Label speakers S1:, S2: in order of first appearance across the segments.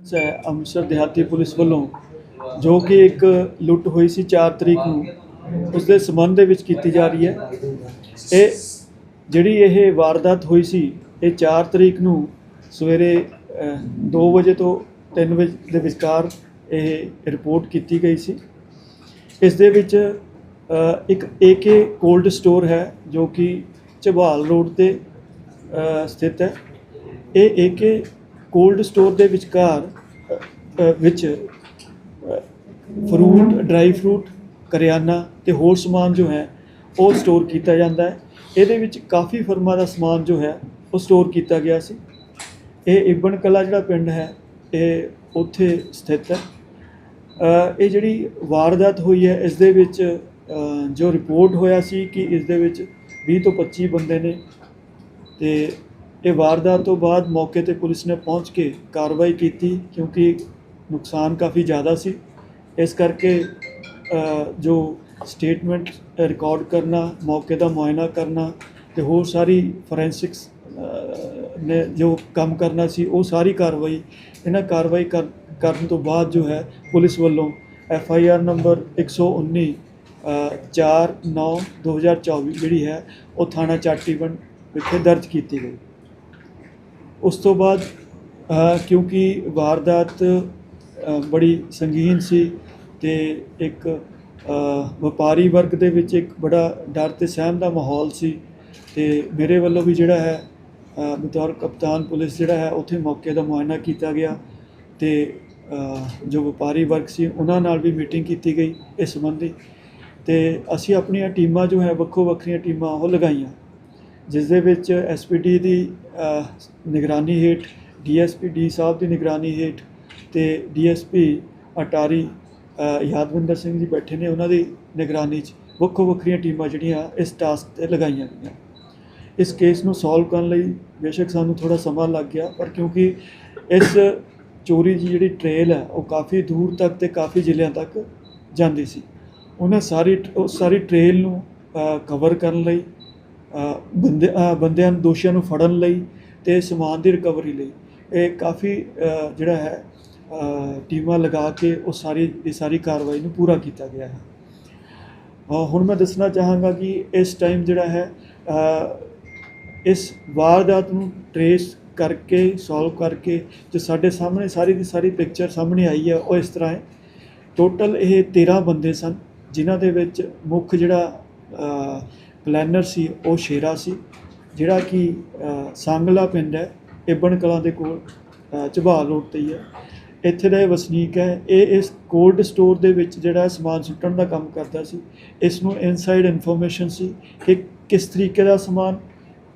S1: ਹੈ ਅੰਮ੍ਰਿਤਸਰ ਦਿਹਾਤੀ ਪੁਲਿਸ ਵੱਲੋਂ ਜੋ ਕਿ ਇੱਕ ਲੁੱਟ ਹੋਈ ਸੀ 4 ਤਰੀਕ ਨੂੰ ਉਸ ਦੇ ਸੰਬੰਧ ਦੇ ਵਿੱਚ ਕੀਤੀ ਜਾ ਰਹੀ ਹੈ। ਇਹ ਜਿਹੜੀ ਇਹ ਵਾਰਦਾਤ ਹੋਈ ਸੀ ਇਹ 4 ਤਰੀਕ ਨੂੰ ਸਵੇਰੇ 2 ਵਜੇ ਤੋਂ 3 ਵਜੇ ਦੇ ਵਿਚਕਾਰ ਇਹ ਰਿਪੋਰਟ ਕੀਤੀ ਗਈ ਸੀ। ਇਸ ਦੇ ਵਿੱਚ ਅ, ਇੱਕ ਏਕੇ ਕੋਲਡ ਸਟੋਰ ਹੈ ਜੋ ਕਿ ਝਬਾਲ ਰੋਡ ਤੇ ਸਥਿਤ ਹੈ। ਇਹ ਏਕੇ ਕੋਲਡ ਸਟੋਰ ਦੇ ਵਿਚਕਾਰ ਵਿੱਚ ਫਰੂਟ, ਡਰਾਈ ਫਰੂਟ, ਕਰਿਆਨਾ ਤੇ ਹੋਰ ਸਮਾਨ ਜੋ ਹੈ, ਉਹ ਸਟੋਰ ਕੀਤਾ ਜਾਂਦਾ ਹੈ। ਇਹਦੇ ਵਿੱਚ ਕਾਫੀ ਫਰਮਾਂ ਦਾ ਸਮਾਨ ਜੋ ਹੈ, ਉਹ ਸਟੋਰ ਕੀਤਾ ਗਿਆ ਸੀ। ਇਹ ਇਬਨ ਕਲਾ ਜਿਹੜਾ ਪਿੰਡ ਹੈ, ਇਹ ਉੱਥੇ ਸਥਿਤ ਹੈ। ਇਹ ਜਿਹੜੀ ਵਾਰਦਾਤ ਹੋਈ ਹੈ, ਇਸ ਦੇ ਵਿੱਚ ਜੋ ਰਿਪੋਰਟ ਹੋਇਆ ਸੀ ਕਿ ਇਸ ਦੇ ਵਿੱਚ 20 ਤੋਂ 25 ਬੰਦੇ ਨੇ ਤੇ ਇਹ ਵਾਰਦਾਤ ਤੋਂ ਬਾਅਦ ਮੌਕੇ ਤੇ ਪੁਲਿਸ ਨੇ ਪਹੁੰਚ ਕੇ ਕਾਰਵਾਈ ਕੀਤੀ ਕਿਉਂਕਿ ਨੁਕਸਾਨ ਕਾਫੀ ਜ਼ਿਆਦਾ ਸੀ। ਇਸ ਕਰਕੇ ਜੋ ਸਟੇਟਮੈਂਟ ਰਿਕਾਰਡ ਕਰਨਾ ਮੌਕੇ ਦਾ ਮੁਆਇਨਾ ਕਰਨਾ ਤੇ ਹੋਰ ਸਾਰੀ ਫੋਰੈਂਸਿਕਸ ਨੇ ਜੋ ਕੰਮ ਕਰਨਾ ਸੀ ਉਹ ਸਾਰੀ ਕਾਰਵਾਈ ਇਹਨਾਂ ਕਾਰਵਾਈ ਕਰ- ਕਰਨ ਤੋਂ ਬਾਅਦ ਜੋ ਹੈ ਪੁਲਿਸ ਵੱਲੋਂ ਐਫ ਆਈ ਆਰ ਨੰਬਰ 119 ਅ, 4 9 2024 ਜਿਹੜੀ ਹੈ ਉਹ ਥਾਣਾ ਚਾਟੀਵੰਡ ਵਿਖੇ ਦਰਜ ਕੀਤੀ ਗਈ। ਉਸ ਤੋਂ ਬਾਅਦ ਕਿਉਂਕਿ ਵਾਰਦਾਤ ਬੜੀ ਸੰਗੀਨ ਸੀ ਤੇ ਇੱਕ ਵਪਾਰੀ ਵਰਗ ਦੇ ਵਿੱਚ ਇੱਕ ਬੜਾ ਡਰ ਤੇ ਸਹਿਮ ਦਾ ਮਾਹੌਲ ਸੀ ਤੇ ਮੇਰੇ ਵੱਲੋਂ ਵੀ ਜਿਹੜਾ ਹੈ ਬਤੌਰ ਕਪਤਾਨ ਪੁਲਿਸ ਜਿਹੜਾ ਹੈ, ਉੱਥੇ ਮੌਕੇ ਦਾ ਮੁਆਇਨਾ ਕੀਤਾ ਗਿਆ ਤੇ ਜੋ ਵਪਾਰੀ ਵਰਗ ਸੀ, ਉਹਨਾਂ ਨਾਲ ਵੀ ਮੀਟਿੰਗ ਕੀਤੀ ਗਈ ਇਸ ਸੰਬੰਧੀ ਤੇ ਅਸੀਂ ਆਪਣੀਆਂ ਟੀਮਾਂ ਜੋ ਹੈ, ਵੱਖੋ ਵੱਖਰੀਆਂ ਟੀਮਾਂ ਉਹ ਲਗਾਈਆਂ। ਜਿਸ ਦੇ ਵਿੱਚ ਐਸਪੀਡੀ ਦੀ ਨਿਗਰਾਨੀ ਹੇਠ ਡੀਐਸਪੀ ਡੀ ਸਾਹਿਬ ਦੀ ਨਿਗਰਾਨੀ ਹੇਠ ਤੇ ਡੀਐਸਪੀ ਅਟਾਰੀ ਯਾਦਵਿੰਦਰ ਸਿੰਘ ਜੀ ਬੈਠੇ ਨੇ ਉਹਨਾਂ ਦੀ ਨਿਗਰਾਨੀ 'ਚ। ਵੱਖੋ ਵੱਖਰੀਆਂ ਟੀਮਾਂ ਜਿਹੜੀਆਂ ਇਸ ਟਾਸਕ ਤੇ ਲਗਾਈਆਂ ਗਈਆਂ। ਇਸ ਕੇਸ ਨੂੰ ਸੋਲਵ ਕਰਨ ਲਈ ਬੇਸ਼ੱਕ ਸਾਨੂੰ ਥੋੜਾ ਸਮਾਂ ਲੱਗ ਗਿਆ, ਪਰ ਕਿਉਂਕਿ ਇਸ ਚੋਰੀ ਦੀ ਜਿਹੜੀ ਟ੍ਰੇਲ ਹੈ, ਉਹ ਕਾਫੀ ਦੂਰ ਤੱਕ ਤੇ ਕਾਫੀ ਜ਼ਿਲ੍ਹਿਆਂ ਤੱਕ ਜਾਂਦੀ ਸੀ। ਉਹਨਾਂ ਸਾਰੀ, ਉਹ ਸਾਰੀ ਟ੍ਰੇਲ ਨੂੰ ਕਵਰ ਕਰਨ ਲਈ ਬੰਦੇ ਬੰਦਿਆਂ ਨੂੰ, ਦੋਸ਼ੀਆਂ ਨੂੰ ਫੜਨ ਲਈ ਤੇ ਸਮਾਨ ਦੀ ਰਿਕਵਰੀ ਲਈ। ਇਹ ਕਾਫੀ ਜਿਹੜਾ ਹੈ ਟੀਮਾਂ ਲਗਾ ਕੇ ਉਹ ਸਾਰੀ, ਇਹ ਸਾਰੀ ਕਾਰਵਾਈ ਨੂੰ ਪੂਰਾ ਕੀਤਾ ਗਿਆ ਹੈ। ਹੁਣ ਮੈਂ ਦੱਸਣਾ ਚਾਹਾਂਗਾ ਕਿ ਇਸ ਟਾਈਮ ਜਿਹੜਾ ਹੈ ਇਸ ਵਾਰਦਾਤ ਨੂੰ ਟਰੇਸ ਕਰਕੇ ਸੋਲਵ ਕਰਕੇ ਜੋ ਸਾਡੇ ਸਾਹਮਣੇ ਸਾਰੀ ਦੀ ਸਾਰੀ ਪਿਕਚਰ ਸਾਹਮਣੇ ਆਈ ਹੈ, ਉਹ ਇਸ ਤਰ੍ਹਾਂ ਹੈ। ਟੋਟਲ ਇਹ 13 ਬੰਦੇ ਸਨ, ਜਿਨ੍ਹਾਂ ਦੇ ਵਿੱਚ ਮੁੱਖ ਜਿਹੜਾ ਪਲੈਨਰ ਸੀ ਉਹ ਸ਼ੇਰਾ ਸੀ ਜਿਹੜਾ ਕਿ ਅ, ਸਾਂਗਲਾ ਪਿੰਡ ਹੈ ਇਬਨ ਕਲਾਂ ਦੇ ਕੋਲ ਅ, ਝਬਾਲ ਰੋਡ ਤੇ ਹੀ ਹੈ। ਇੱਥੇ ਦਾ ਇਹ ਵਸਨੀਕ ਹੈ ਇਹ ਇਸ ਕੋਲਡ ਸਟੋਰ ਦੇ ਵਿੱਚ ਜਿਹੜਾ ਸਮਾਨ ਸੁੱਟਣ ਦਾ ਕੰਮ ਕਰਦਾ ਸੀ ਇਸ ਨੂੰ ਇਨਸਾਈਡ ਇਨਫੋਰਮੇਸ਼ਨ ਸੀ ਕਿ ਕਿਸ ਤਰੀਕੇ ਦਾ ਸਮਾਨ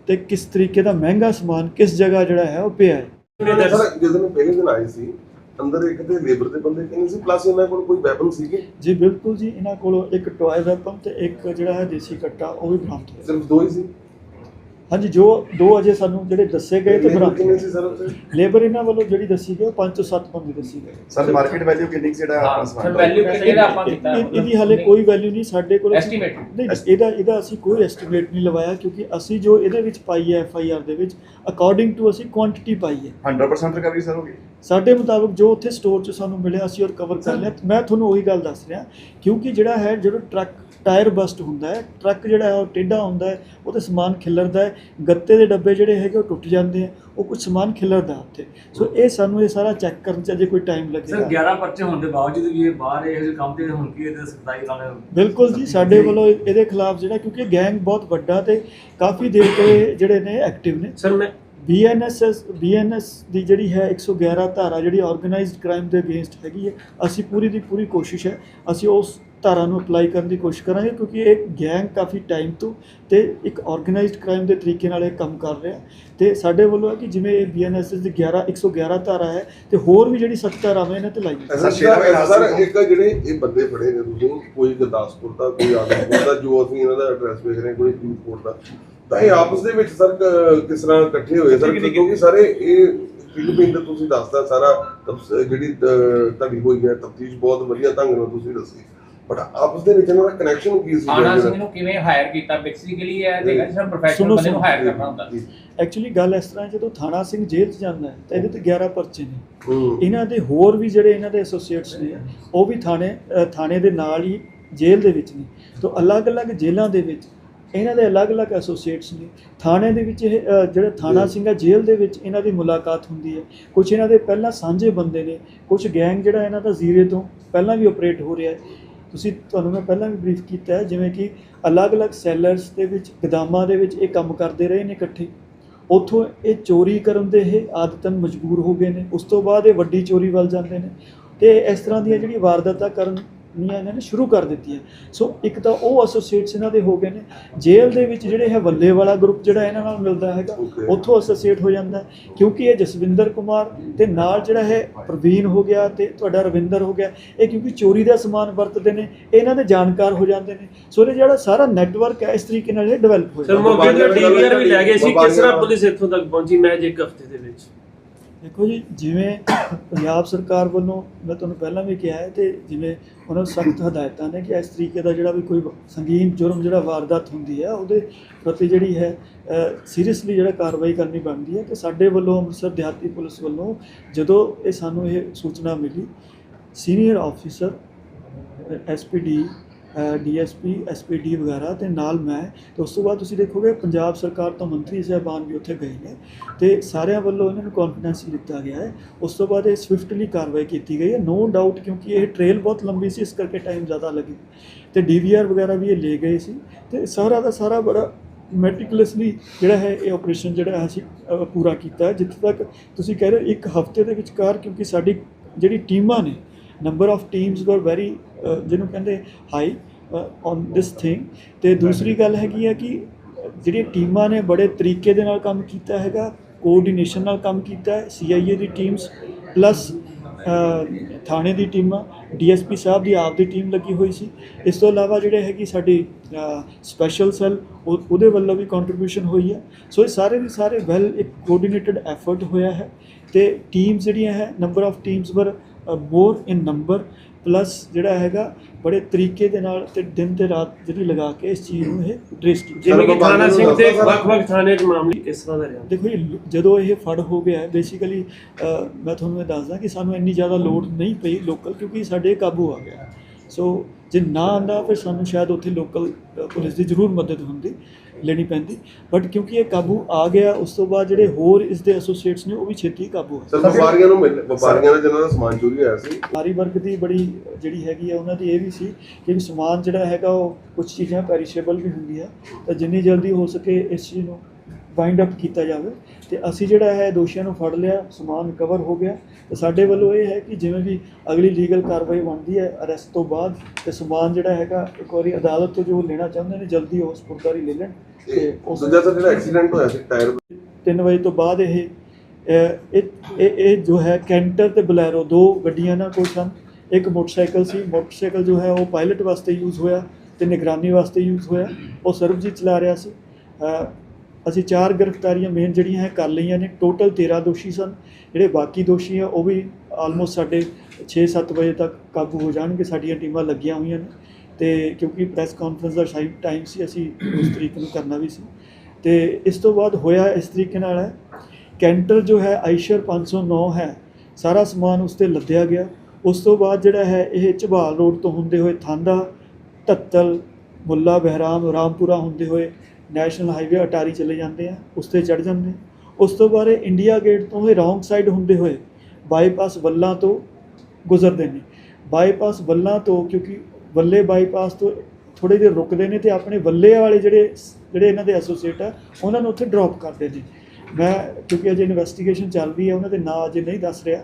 S1: ਤੇ ਕਿਸ ਤਰੀਕੇ ਦਾ ਮਹਿੰਗਾ ਸਮਾਨ ਕਿਸ ਜਗ੍ਹਾ ਜਿਹੜਾ ਹੈ ਉਹ ਪਿਆ ਹੈ।
S2: ਸਰ ਜਦੋਂ ਮੈਂ ਪਹਿਲੇ ਦਿਨ ਆਏ ਸੀ ਅੰਦਰ ਇੱਕ ਤੇ ਲੇਬਰ ਦੇ ਬੰਦੇ ਕਿੰਨੇ ਸੀ ਪਲੱਸ ਇਹਨਾਂ ਕੋਲ ਕੋਈ ਵੈਪਨ ਸੀਗੇ?
S1: ਜੀ ਬਿਲਕੁਲ ਜੀ ਇਹਨਾਂ ਕੋਲੋਂ ਇੱਕ ਟੋਏ ਵੈਪਨ ਤੇ ਇੱਕ ਜਿਹੜਾ ਹੈ ਦੇਸੀ ਕੱਟਾ ਉਹ ਵੀ ਬਰਾਮਦ ਹੋਇਆ।
S2: ਸਿਰਫ ਦੋ ਹੀ ਸੀ?
S1: ਹਾਂਜੀ ਜੋ ਦੋ ਅਜੇ ਸਾਨੂੰ ਜਿਹੜੇ ਦੱਸੇ ਗਏ ਤੇ
S2: ਕਿੰਨੇ ਸੀ ਸਰ ਉੱਥੇ?
S1: ਲੇਬਰ ਇਹਨਾਂ ਵੱਲੋਂ ਜਿਹੜੀ ਦੱਸੀ ਗਈ ਉਹ 5 ਤੋਂ 7 ਬੰਦੇ ਦੱਸੀ ਗਈ
S3: ਸਰ ਮਾਰਕੀਟ ਵੈਲਿਊ ਕਿੰਨੀ ਕੁ ਜਿਹੜਾ ਆਪਣਾ
S4: ਸਰ
S3: ਸਮਾਨ
S4: ਵੈਲਿਊ ਕਿੰਨੀ ਦਾ ਆਪਾਂ ਕੀਤਾ?
S1: ਇਹ- ਇਹਦੀ ਹਾਲੇ ਕੋਈ ਵੈਲਿਊ ਨਹੀਂ ਸਾਡੇ ਕੋਲ
S4: Estimate?
S1: ਨਹੀਂ ਇਹਦਾ ਇਹਦਾ ਅਸੀਂ ਕੋਈ ਐਸਟੀਮੇਟ ਨਹੀਂ ਲਵਾਇਆ ਕਿਉਂਕਿ ਅਸੀਂ ਜੋ ਇਹਦੇ ਵਿੱਚ ਪਾਈ ਹੈ ਐਫ ਆਈ ਆਰ ਦੇ ਵਿੱਚ ਅਕੋਰਡਿੰਗ ਟੂ ਅਸੀਂ ਕੁਆਂਟੀਟੀ ਪਾਈ ਹੈ।
S3: 100% ਰਿਕਵਰੀ ਸਰ ਹੋਗੀ
S1: ਸਾਡੇ ਮੁਤਾਬਕ ਜੋ ਉੱਥੇ ਸਟੋਰ 'ਚ ਸਾਨੂੰ ਮਿਲਿਆ ਅਸੀਂ ਉਹ ਕਵਰ ਕਰ ਲਿਆ। ਮੈਂ ਤੁਹਾਨੂੰ ਉਹੀ ਗੱਲ ਦੱਸ ਰਿਹਾ ਕਿਉਂਕਿ ਜਿਹੜਾ ਹੈ ਜਦੋਂ ਟਰੱਕ ਟਾਇਰ ਬਸਟ ਹੁੰਦਾ ਹੈ ਟਰੱਕ ਜਿਹੜਾ ਹੈ ਉਹ ਟੇਢਾ ਹੁੰਦਾ ਹੈ ਉਹਦੇ ਸਮਾਨ ਖਿਲਰਦਾ ਹੈ ਗੱਤੇ ਦੇ ਡੱਬੇ ਜਿਹੜੇ ਹੈਗੇ ਉਹ ਟੁੱਟ ਜਾਂਦੇ ਆ ਉਹ ਕੁਝ ਸਮਾਨ ਖਿਲਰਦਾ ਉੱਥੇ। ਸੋ ਇਹ ਸਾਨੂੰ ਇਹ ਸਾਰਾ ਚੈੱਕ ਕਰਨ 'ਚ ਅਜੇ ਕੋਈ ਟਾਈਮ
S5: ਸਰ
S1: ਲੱਗੇਗਾ
S5: 11 ਪਰਚੇ ਹੋਣ ਦੇ ਬਾਵਜੂਦ ਵੀ ਇਹ ਬਾਹਰ ਇਹ ਜਿਹੇ ਕੰਮ ਤੇ ਹੁਣ ਕੀ ਇਹਦੇ ਸਖਤਾਈ ਨਾਲ
S1: ਬਿਲਕੁਲ ਜੀ ਸਾਡੇ ਵੱਲੋਂ ਇਹਦੇ ਖਿਲਾਫ ਜਿਹੜਾ ਕਿਉਂਕਿ ਗੈਂਗ ਬਹੁਤ ਵੱਡਾ ਤੇ ਕਾਫੀ ਦੇਰ ਤੋਂ ਇਹ ਜਿਹੜੇ ਨੇ ਐਕਟਿਵ ਨੇ।
S4: ਸਰ ਮੈਂ
S1: ਬੀਐਨਐਸਐਸ ਬੀਐਨਐਸ ਦੀ ਜਿਹੜੀ ਹੈ 111 ਧਾਰਾ ਜਿਹੜੀ ਆਰਗੇਨਾਈਜ਼ਡ ਕ੍ਰਾਈਮ ਦੇ ਅਗੇਂਸਟ ਹੈਗੀ ਹੈ ਅਸੀਂ ਪੂਰੀ ਦੀ ਪੂਰੀ ਕੋਸ਼ਿਸ਼ ਹੈ ਅਸੀਂ ਉਸ ਧਾਰਾ ਨੂੰ ਅਪਲਾਈ ਕਰਨ ਦੀ ਕੋਸ਼ਿਸ਼ ਕਰਾਂਗੇ ਕਿਉਂਕਿ ਇਹ ਗੈਂਗ ਕਾਫੀ ਟਾਈਮ ਤੋਂ ਤੇ ਇੱਕ ਆਰਗੇਨਾਈਜ਼ਡ ਕ੍ਰਾਈਮ ਦੇ ਤਰੀਕੇ ਨਾਲ ਇਹ ਕੰਮ ਕਰ ਰਿਹਾ। ਤੇ ਸਾਡੇ ਵੱਲੋਂ ਹੈ ਕਿ ਜਿਵੇਂ ਇਹ ਬੀਐਨਐਸਐਸ ਦੀ 11 111 ਧਾਰਾ ਹੈ ਤੇ ਹੋਰ ਵੀ ਜਿਹੜੀ ਸਖਤ ਧਾਰਾਵਾਂ ਇਹਨਾਂ ਤੇ ਲਾਈਆਂ
S3: ਸ਼ੇਰਾ।
S2: ਇੱਕ ਜਿਹੜੇ ਇਹ ਬੰਦੇ ਫੜੇ ਨੇ ਤੁਸੀਂ ਕੋਈ ਗੁਰਦਾਸਪੁਰ ਦਾ ਕੋਈ ਆਦਮਪੁਰ ਦਾ ਜੋ ਅਸੀਂ ਇਹਨਾਂ ਦਾ ਐਡਰੈਸ ਵੇਖ ਰਹੇ ਕੋਈ ਫਰੀਦਕੋਟ ਦਾ। ਤਾਂ ਇਹ ਆਪਸ ਦੇ ਵਿੱਚ ਸਰ ਕਿਸ ਤਰ੍ਹਾਂ ਇਕੱਠੇ ਹੋਏ? ਸਰ ਕਿਉਂਕਿ ਸਾਰੇ ਇਹ ਪਿੰਡ ਪਿੰਡ ਤੁਸੀਂ ਦੱਸਦਾ ਸਾਰਾ ਜਿਹੜੀ ਤੁਹਾਡੀ ਹੋਈ ਹੈ ਤਫਤੀਸ਼ ਬਹੁਤ ਵਧੀਆ ਢੰਗ ਨਾਲ ਤੁਸੀਂ ਦੱਸੀ। ਬਟ ਆਪਸ ਦੇ ਵਿੱਚ ਇਹਨਾਂ ਦਾ ਕਨੈਕਸ਼ਨ ਕੀ ਸੀ
S4: ਆਣਾ ਸਿੰਘ ਨੂੰ ਕਿਵੇਂ ਹਾਇਰ ਕੀਤਾ ਬੇਸਿਕਲੀ ਇਹ ਦੇਖਾ ਜਿਸ ਪ੍ਰੋਫੈਸ਼ਨਲ ਬੰਦੇ ਨੂੰ। ਹਾਇਰ ਕਰਨਾ ਹੁੰਦਾ।
S1: ਐਕਚੁਅਲੀ ਗੱਲ ਇਸ ਤਰ੍ਹਾਂ ਜਦੋਂ ਥਾਣਾ ਸਿੰਘ ਜੇਲ੍ਹ 'ਚ ਜਾਂਦਾ ਹੈ ਤਾਂ ਇਹਦੇ ਤੇ 11 ਪਰਚੇ ਨੇ। ਇਹਨਾਂ ਦੇ ਹੋਰ ਵੀ ਜਿਹੜੇ ਇਹਨਾਂ ਦੇ ਐਸੋਸੀਏਟਸ ਨੇ ਉਹ ਵੀ ਥਾਣੇ ਥਾਣੇ ਦੇ ਨਾਲ ਹੀ ਜੇਲ੍ਹ ਦੇ ਵਿੱਚ ਨੇ। ਤੋਂ ਅਲੱਗ-ਅਲੱਗ ਜੇਲ੍ਹਾਂ ਦੇ ਵਿੱਚ ਇਹਨਾਂ ਦੇ ਅਲੱਗ-ਅਲੱਗ ਐਸੋਸੀਏਟਸ ਨੇ। ਥਾਣੇ ਦੇ ਵਿੱਚ ਇਹ ਜਿਹੜਾ ਥਾਣਾ ਸਿੰਘ ਜੇਲ੍ਹ ਦੇ ਵਿੱਚ ਇਹਨਾਂ ਦੀ ਮੁਲਾਕਾਤ ਹੁੰਦੀ ਹੈ। ਕੁਝ ਇਹਨਾਂ ਦੇ ਪਹਿਲਾਂ ਸਾਂਝੇ ਬੰਦੇ ਨੇ ਕੁਝ ਗੈਂਗ ਜਿਹੜਾ ਇਹਨਾਂ ਦਾ ਜ਼ੀਰੇ ਤੋਂ ਪਹਿਲਾਂ ਵੀ ਆਪਰੇਟ ਹੋ ਰਿਹਾ ਹੈ। ਤੁਸੀਂ ਤੁਹਾਨੂੰ ਮੈਂ ਪਹਿਲਾਂ ਵੀ ਬਰੀਫ ਕੀਤਾ ਹੈ, ਜਿਵੇਂ ਕਿ ਅਲੱਗ-ਅਲੱਗ ਸੈਲਰਸ ਦੇ ਵਿੱਚ, ਗਦਾਮਾਂ ਦੇ ਵਿੱਚ ਇਹ ਕੰਮ ਕਰਦੇ ਰਹੇ ਨੇ ਇਕੱਠੇ। ਉੱਥੋਂ ਇਹ ਚੋਰੀ ਕਰਨ ਦੇ ਇਹ ਆਦਤਨ ਮਜਬੂਰ ਹੋ ਗਏ ਨੇ। ਉਸ ਤੋਂ ਬਾਅਦ ਇਹ ਵੱਡੀ ਚੋਰੀ ਵੱਲ ਜਾਂਦੇ ਨੇ। ਤੇ ਇਸ ਤਰ੍ਹਾਂ ਦੀਆਂ ਜਿਹੜੀ ਵਾਰਦਾਤਾਂ ਕਰਨ ਨੀਆਂ ਇਹਨਾਂ ਨੇ ਸ਼ੁਰੂ ਕਰ ਦਿੱਤੀਆਂ ਸੋ ਇੱਕ ਤਾਂ ਉਹ ਐਸੋਸੀਏਟਸ ਇਹਨਾਂ ਦੇ ਹੋ ਗਏ ਨੇ। ਜੇਲ੍ਹ ਦੇ ਵਿੱਚ ਜਿਹੜੇ ਹੈ ਵੱਲੇ ਵਾਲਾ ਗਰੁੱਪ ਜਿਹੜਾ ਇਹਨਾਂ ਨਾਲ ਮਿਲਦਾ ਹੈਗਾ. ਉੱਥੋਂ ਐਸੋਸੀਏਟ ਹੋ ਜਾਂਦਾ ਹੈ। ਕਿਉਂਕਿ ਇਹ ਜਸਵਿੰਦਰ ਕੁਮਾਰ ਤੇ ਨਾਲ ਜਿਹੜਾ ਹੈ ਪ੍ਰਵੀਨ ਹੋ ਗਿਆ ਤੇ ਤੁਹਾਡਾ ਰਵਿੰਦਰ ਹੋ ਗਿਆ ਇਹ ਕਿਉਂਕਿ ਚੋਰੀ ਦਾ ਸਮਾਨ ਵਰਤਦੇ ਨੇ ਇਹਨਾਂ ਦੇ ਜਾਣਕਾਰ ਹੋ ਜਾਂਦੇ ਨੇ। ਸੋ ਇਹ ਜਿਹੜਾ ਸਾਰਾ ਨੈਟਵਰਕ ਹੈ ਇਸ ਤਰੀਕੇ ਨਾਲ ਇਹ ਡਿਵੈਲਪ
S6: ਸਰ
S1: ਹੋਇਆ
S6: ਮੌਕੇ ਤੇ ਡੀਵੀਆਰ ਵੀ ਲੈ ਗਏ ਸੀ। ਕਿਸ ਤਰ੍ਹਾਂ ਪੁਲਿਸ ਇੱਥੋਂ ਤੱਕ ਪਹੁੰਚੀ? ਮੈਚ ਇੱਕ ਹਫ਼ਤੇ ਦੇ ਵਿੱਚ।
S1: ਦੇਖੋ ਜੀ, ਜਿਵੇਂ ਪੰਜਾਬ ਸਰਕਾਰ ਵੱਲੋਂ ਮੈਂ ਤੁਹਾਨੂੰ ਪਹਿਲਾਂ ਵੀ ਕਿਹਾ ਹੈ ਤੇ ਜਿਵੇਂ ਉਹਨਾਂ ਨੂੰ ਸਖਤ ਹਦਾਇਤਾਂ ਨੇ ਕਿ ਇਸ ਤਰੀਕੇ ਦਾ ਜਿਹੜਾ ਵੀ ਕੋਈ ਸੰਗੀਨ, ਜੁਰਮ ਜਿਹੜਾ ਵਾਰਦਾਤ ਹੁੰਦੀ ਹੈ, ਉਹਦੇ ਪ੍ਰਤੀ ਜਿਹੜੀ ਹੈ ਸੀਰੀਅਸਲੀ ਜਿਹੜਾ ਕਾਰਵਾਈ ਕਰਨੀ ਬਣਦੀ ਹੈ ਤੇ ਸਾਡੇ ਵੱਲੋਂ ਅੰਮ੍ਰਿਤਸਰ ਦਿਹਾਤੀ ਪੁਲਿਸ ਵੱਲੋਂ ਜਦੋਂ ਇਹ ਸਾਨੂੰ ਇਹ ਸੂਚਨਾ ਮਿਲੀ senior officer SPD DSP SPD ਵਗੈਰਾ ਤੇ ਨਾਲ ਮੈਂ। ਤੇ ਉਸ ਤੋਂ ਬਾਅਦ ਤੁਸੀਂ ਦੇਖੋਗੇ ਪੰਜਾਬ ਸਰਕਾਰ ਤੋਂ ਮੰਤਰੀ ਸਾਹਿਬਾਨ ਵੀ ਉੱਥੇ ਗਏ ਨੇ ਤੇ ਸਾਰਿਆਂ ਵੱਲੋਂ ਇਹਨਾਂ ਨੂੰ ਕੌਨਫੀਡੈਂਸ ਦਿੱਤਾ ਗਿਆ ਹੈ। ਉਸ ਤੋਂ ਬਾਅਦ ਇਹ ਸਵਿਫਟਲੀ ਕਾਰਵਾਈ ਕੀਤੀ ਗਈ ਹੈ। ਨੋ ਡਾਊਟ ਕਿਉਂਕਿ ਇਹ ਟ੍ਰੇਲ ਬਹੁਤ ਲੰਬੀ ਸੀ, ਇਸ ਕਰਕੇ ਟਾਈਮ ਜ਼ਿਆਦਾ ਲੱਗੀ। ਤੇ ਡੀਵੀਆਰ ਵਗੈਰਾ ਵੀ ਇਹ ਲੈ ਗਏ ਸੀ। ਤੇ ਸਾਰਾ ਦਾ ਸਾਰਾ ਬੜਾ ਮੈਟਿਕੂਲਸਲੀ ਜਿਹੜਾ ਹੈ ਇਹ ਆਪਰੇਸ਼ਨ ਜਿਹੜਾ ਅਸੀਂ ਪੂਰਾ ਕੀਤਾ ਜਿੱਥੇ ਤੱਕ ਤੁਸੀਂ ਕਹਿ ਰਹੇ ਹੋ ਇੱਕ ਹਫ਼ਤੇ ਦੇ ਵਿਚਕਾਰ ਕਿਉਂਕਿ ਸਾਡੀ ਜਿਹੜੀ ਟੀਮਾਂ ਨੇ number of teams were very ਜਿਹਨੂੰ ਕਹਿੰਦੇ ਹਾਈ ਔਨ ਦਿਸ ਥਿੰਗ ਤੇ ਦੂਸਰੀ ਗੱਲ ਹੈਗੀ ਹੈ ਕਿ ਜਿਹੜੀਆਂ ਟੀਮਾਂ ਨੇ ਬੜੇ ਤਰੀਕੇ ਦੇ ਨਾਲ ਕੰਮ ਕੀਤਾ ਹੈਗਾ ਕੋਆਰਡੀਨੇਸ਼ਨ ਨਾਲ ਕੰਮ ਕੀਤਾ ਹੈ ਸੀਆਈਏ ਦੀ ਟੀਮਸ ਪਲੱਸ ਥਾਣੇ ਦੀ ਟੀਮਾਂ ਡੀਐਸਪੀ ਸਾਹਿਬ ਦੀ ਆਪ ਦੀ ਟੀਮ ਲੱਗੀ ਹੋਈ ਸੀ। ਇਸ ਤੋਂ ਇਲਾਵਾ ਜਿਹੜੇ ਹੈਗੀ ਸਾਡੀ ਸਪੈਸ਼ਲ ਸੈੱਲ ਉਹਦੇ ਵੱਲੋਂ ਵੀ ਕੰਟਰੀਬਿਊਸ਼ਨ ਹੋਈ ਹੈ ਸੋ ਇਹ ਸਾਰੇ ਦੇ ਸਾਰੇ ਵੈਲ ਇੱਕ ਕੋਆਰਡੀਨੇਟਡ ਐਫਰਟ ਹੋਇਆ ਹੈ। ਤੇ ਟੀਮਸ ਜਿਹੜੀਆਂ ਹੈ ਨੰਬਰ ਆਫ ਟੀਮਸ ਵਰ ਮੋਰ ਇਨ ਨੰਬਰ ਪਲੱਸ ਜਿਹੜਾ ਹੈਗਾ ਬੜੇ ਤਰੀਕੇ ਦੇ ਨਾਲ ਤੇ ਦਿਨ ਤੇ ਰਾਤ ਜਿਹੜੀ ਲਗਾ ਕੇ ਇਸ ਚੀਜ਼ ਨੂੰ ਇਹ ਟ੍ਰੇਸ ਕੀਤਾ।
S6: ਜਿਵੇਂ ਕਿ ਥਾਣਾ ਸਿੰਘ
S2: ਸਰ।
S6: ਵੱਖ-ਵੱਖ ਥਾਣੇ 'ਚ ਮਾਮਲੇ ਕਿਸ ਤਰ੍ਹਾਂ ਦਾ ਰਿਹਾ
S1: ਦੇਖੋ ਜੀ ਜਦੋਂ ਇਹ ਫੜ ਹੋ ਗਿਆ ਹੈ ਬੇਸਿਕਲੀ ਮੈਂ ਤੁਹਾਨੂੰ ਇਹ ਦੱਸਦਾ ਕਿ ਸਾਨੂੰ ਇੰਨੀ ਜ਼ਿਆਦਾ ਲੋਡ ਨਹੀਂ ਪਈ ਲੋਕਲ ਕਿਉਂਕਿ ਸਾਡੇ ਕਾਬੂ ਆ ਗਿਆ। ਸੋ ਜੇ ਨਾ ਆਂਦਾ ਫਿਰ ਸਾਨੂੰ ਸ਼ਾਇਦ ਉੱਥੇ ਲੋਕਲ ਪੁਲਿਸ ਦੀ ਜ਼ਰੂਰ ਮਦਦ ਹੁੰਦੀ। ਲੈਣੀ ਪੈਂਦੀ। ਬਟ ਕਿਉਂਕਿ ਇਹ ਕਾਬੂ ਆ ਗਿਆ ਉਸ ਤੋਂ ਬਾਅਦ ਜਿਹੜੇ ਹੋਰ ਇਸ ਦੇ ਐਸੋਸੀਏਟਸ ਨੇ ਉਹ ਵੀ ਛੇਤੀ ਕਾਬੂ ਆ
S2: ਸਰ ਵਪਾਰੀਆਂ ਨੂੰ ਮਿਲ ਵਪਾਰੀਆਂ ਦਾ ਜਿਨ੍ਹਾਂ ਦਾ ਸਮਾਨ ਚੋਰੀ ਹੋਇਆ ਸੀ।
S1: ਸਾਰੀ ਵਰਗ ਦੀ ਬੜੀ ਜਿਹੜੀ ਹੈਗੀ ਆ ਉਹਨਾਂ ਦੀ ਇਹ ਵੀ ਸੀ ਕਿ ਸਮਾਨ ਜਿਹੜਾ ਹੈਗਾ ਉਹ ਕੁਝ ਚੀਜ਼ਾਂ ਪੈਰੀਸ਼ੇਬਲ ਵੀ ਹੁੰਦੀਆਂ ਤਾਂ ਜਿੰਨੀ ਜਲਦੀ ਹੋ ਸਕੇ ਇਸ ਚੀਜ਼ ਨੂੰ ਵਾਈਂਡ ਅਪ ਕੀਤਾ ਜਾਵੇ ਤੇ ਅਸੀਂ ਜਿਹੜਾ ਹੈ ਦੋਸ਼ੀਆਂ ਨੂੰ ਫੜ ਲਿਆ ਸਮਾਨ ਕਵਰ ਹੋ ਗਿਆ ਤੇ ਸਾਡੇ ਵੱਲੋਂ ਇਹ ਹੈ ਕਿ ਜਿਵੇਂ ਵੀ ਅਗਲੀ ਲੀਗਲ ਕਾਰਵਾਈ ਬਣਦੀ ਹੈ ਅਰੈਸਟ ਤੋਂ ਬਾਅਦ ਤੇ ਸਮਾਨ ਜਿਹੜਾ ਹੈਗਾ ਇੱਕ ਵਾਰੀ ਅਦਾਲਤ ਤੋਂ ਜੋ ਲੈਣਾ ਚਾਹੁੰਦੇ ਨੇ ਜਲਦੀ ਉਸ ਸਪੁਰਦਾਰੀ ਲੈ ਲੈਣ ਤੇ ਉਸ
S2: ਦੂਜਾ ਸਰ ਜਿਹੜਾ ਐਕਸੀਡੈਂਟ ਹੋਇਆ ਸੀ ਟਾਇਰ
S1: 3 ਵਜੇ ਤੋਂ ਬਾਅਦ ਇਹ ਇਹ ਇਹ ਜੋ ਹੈ ਕੈਂਟਰ ਤੇ ਬਲੈਰੋ ਦੋ ਗੱਡੀਆਂ ਨਾਲ ਕੋਲ ਸਨ ਇੱਕ ਮੋਟਰਸਾਈਕਲ ਸੀ ਮੋਟਰਸਾਈਕਲ ਜੋ ਹੈ ਉਹ ਪਾਇਲਟ ਵਾਸਤੇ ਯੂਜ਼ ਹੋਇਆ ਤੇ ਨਿਗਰਾਨੀ ਵਾਸਤੇ ਯੂਜ਼ ਹੋਇਆ ਉਹ ਸਰਬਜੀਤ ਚਲਾ ਰਿਹਾ ਸੀ। ਅਸੀਂ ਚਾਰ ਗ੍ਰਿਫਤਾਰੀਆਂ ਮੇਨ ਜਿਹੜੀਆਂ ਹੈ ਕਰ ਲਈਆਂ ਨੇ ਟੋਟਲ 13 ਦੋਸ਼ੀ ਸਨ, ਜਿਹੜੇ ਬਾਕੀ ਦੋਸ਼ੀ ਆ, ਉਹ ਵੀ ਆਲਮੋਸਟ ਸਾਡੇ 6-7 ਵਜੇ ਤੱਕ ਕਾਬੂ ਹੋ ਜਾਣਗੇ, ਸਾਡੀਆਂ ਟੀਮਾਂ ਲੱਗੀਆਂ ਹੋਈਆਂ ਨੇ। ਤੇ ਕਿਉਂਕਿ ਪ੍ਰੈਸ ਕਾਨਫਰੰਸ ਦਾ ਸ਼ਾਇਦ ਟਾਈਮ ਸੀ, ਅਸੀਂ ਉਸ ਤਰੀਕ ਨੂੰ ਕਰਨਾ ਵੀ ਸੀ। ਤੇ ਇਸ ਤੋਂ ਬਾਅਦ ਹੋਇਆ ਇਸ ਤਰੀਕੇ ਨਾਲ ਹੈ, ਕੈਂਟਰ ਜੋ ਹੈ ਆਈਸ਼ਰ 509 ਹੈ, ਸਾਰਾ ਸਮਾਨ ਉਸ ਤੇ ਲੱਦਿਆ ਗਿਆ। ਉਸ ਤੋਂ ਬਾਅਦ ਜਿਹੜਾ ਹੈ, ਇਹ ਝਬਾਲ ਰੋਡ ਤੋਂ ਹੁੰਦੇ ਹੋਏ ਥਾਂਦਾ, ਧੱਤਲ, ਮੁੱਲਾ ਬਹਿਰਾਮ, ਰਾਮਪੁਰਾ ਹੁੰਦੇ ਹੋਏ ਨੈਸ਼ਨਲ ਹਾਈਵੇ ਅਟਾਰੀ ਚਲੇ ਜਾਂਦੇ ਆ, ਉਸ ਤੇ ਚੜ ਜਾਂਦੇ ਉਸ ਤੋਂ ਬਾਅਦ ਇਹ ਇੰਡੀਆ ਗੇਟ ਤੋਂ ਇਹ ਰੌਂਗ ਸਾਈਡ ਹੁੰਦੇ ਹੋਏ ਬਾਈਪਾਸ ਵੱਲਾਂ ਤੋਂ ਗੁਜ਼ਰਦੇ ਨੇ। ਬਾਈਪਾਸ ਵੱਲਾਂ ਤੋਂ, ਕਿਉਂਕਿ ਵੱਲੇ ਬਾਈਪਾਸ ਤੋਂ ਥੋੜੇ ਜਿਹੇ ਰੁਕਦੇ ਨੇ ਤੇ ਆਪਣੇ ਵੱਲੇ ਵਾਲੇ ਜਿਹੜੇ ਜਿਹੜੇ ਇਹਨਾਂ ਦੇ ਐਸੋਸੀਏਟ ਆ, ਉਹਨਾਂ ਨੂੰ ਉੱਥੇ ਡ੍ਰੌਪ ਕਰਦੇ ਨੇ। ਮੈਂ, ਕਿਉਂਕਿ ਅਜੇ ਇਨਵੈਸਟੀਗੇਸ਼ਨ ਚੱਲ ਰਹੀ ਹੈ ਉਹਨਾਂ ਦੇ ਨਾਂ ਅਜੇ ਨਹੀਂ ਦੱਸ ਰਿਹਾ।